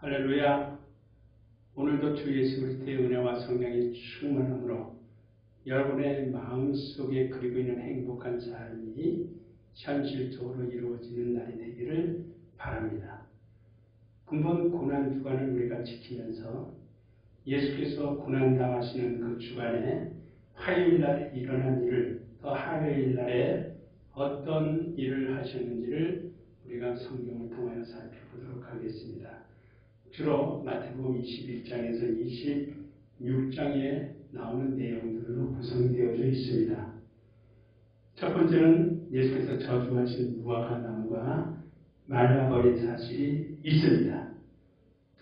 할렐루야. 오늘도 주 예수 그리스도의 은혜와 성령이 충만함으로 여러분의 마음속에 그리고 있는 행복한 삶이 현실적으로 이루어지는 날이 되기를 바랍니다. 근본 고난 주간을 우리가 지키면서 예수께서 고난 당하시는 그 주간에 화요일 날에 일어난 일을 또 화요일 날에 어떤 일을 하셨는지를 우리가 성경을 통하여 살펴보도록 하겠습니다. 주로 마태복음 21장에서 26장에 나오는 내용들로 구성되어져 있습니다. 첫 번째는 예수께서 저주하신 무화과 나무가 말라버린 사실이 있습니다.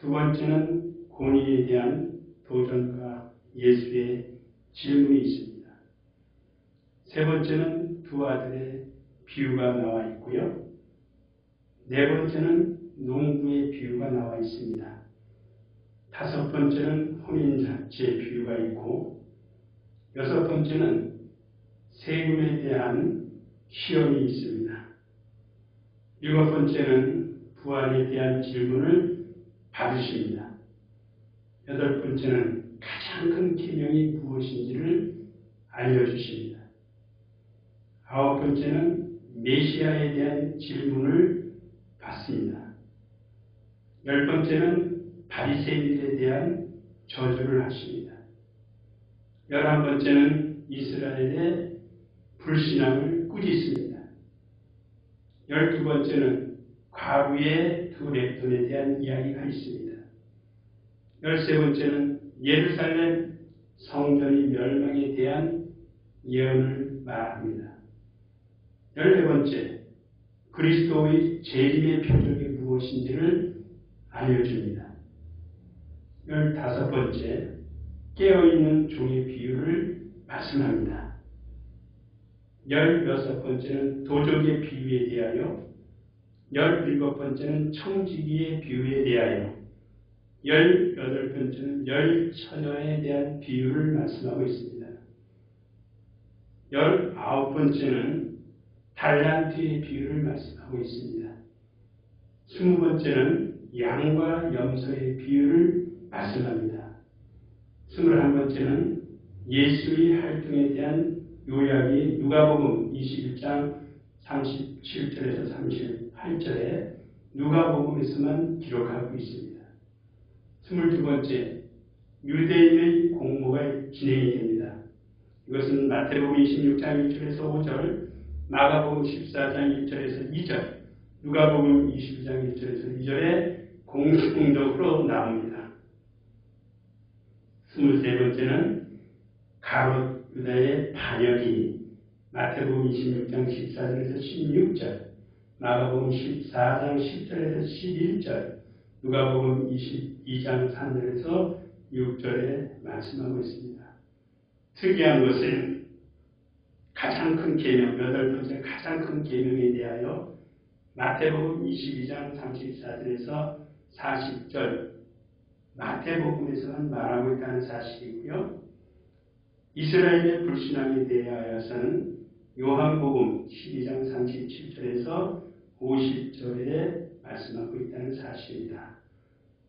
두 번째는 공의에 대한 도전과 예수의 질문이 있습니다. 세 번째는 두 아들의 비유가 나와 있고요. 네 번째는 농부의 비유가 나와 있습니다. 다섯 번째는 혼인잔치의 비유가 있고, 여섯 번째는 세금에 대한 시험이 있습니다. 일곱 번째는 부활에 대한 질문을 받으십니다. 여덟 번째는 가장 큰 기명이 무엇인지를 알려주십니다. 아홉 번째는 메시아에 대한 질문을 받습니다. 열 번째는 바리새인들에 대한 저주를 하십니다. 열한 번째는 이스라엘의 불신앙을 꾸짖습니다. 열두 번째는 과부의 두 랩돈에 대한 이야기가 있습니다. 열세 번째는 예루살렘 성전의 멸망에 대한 예언을 말합니다. 열네 번째, 그리스도의 재림의 표적이 무엇인지를 알려줍니다. 열다섯 번째, 깨어있는 종의 비유를 말씀합니다. 열여섯 번째는 도적의 비유에 대하여, 열일곱 번째는 청지기의 비유에 대하여, 열여덟 번째는 열처녀에 대한 비유를 말씀하고 있습니다. 열아홉 번째는 달란트의 비유를 말씀하고 있습니다. 스무 번째는 양과 염소의 비유를 말씀합니다. 스물한 번째는 예수의 활동에 대한 요약이 누가복음 21장 37절에서 38절에 누가복음에서만 기록하고 있습니다. 스물두 번째 유대인의 공모가 진행이 됩니다. 이것은 마태복음 26장 1절에서 5절, 마가복음 14장 1절에서 2절, 누가복음 22장 1절에서 2절에 공통적으로 나옵니다. 스물세 번째는 가롯 유다의 반역이 마태복음 26장 14절에서 16절, 마가복음 14장 10절에서 11절, 누가복음 22장 3절에서 6절에 말씀하고 있습니다. 특이한 것은 가장 큰 계명, 여덟 번째 가장 큰 계명에 대하여 마태복음 22장 34절에서 40절 마태복음에서만 말하고 있다는 사실이고요. 이스라엘의 불신앙에 대하여서는 요한복음 12장 37절에서 50절에 말씀하고 있다는 사실입니다.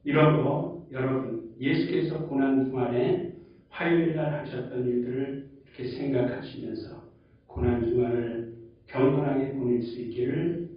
이러므로 여러분 예수께서 고난 중간에 화요일 날 하셨던 일들을 이렇게 생각하시면서 고난 중간을 경건하게 보낼 수 있기를